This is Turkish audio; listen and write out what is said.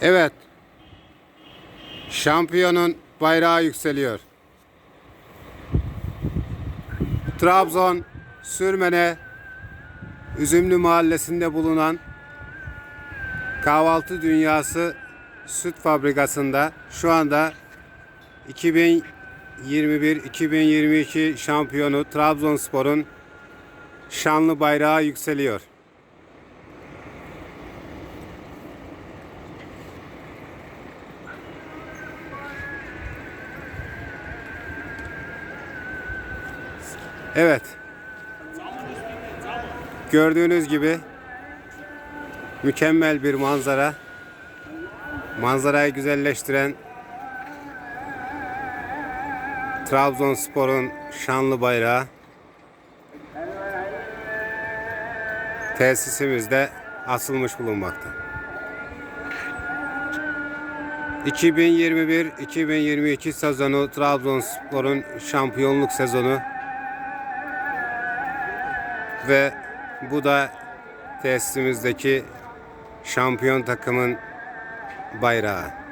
Evet. Şampiyonun bayrağı yükseliyor. Trabzon Sürmene Üzümlü Mahallesi'nde bulunan Kahvaltı Dünyası Süt Fabrikası'nda şu anda 2021-2022 şampiyonu Trabzonspor'un şanlı bayrağı yükseliyor. Evet. Gördüğünüz gibi mükemmel bir manzara. Manzarayı güzelleştiren Trabzonspor'un şanlı bayrağı tesisimizde asılmış bulunmakta. 2021-2022 sezonu Trabzonspor'un şampiyonluk sezonu ve bu da tesisimizdeki şampiyon takımın bayrağı.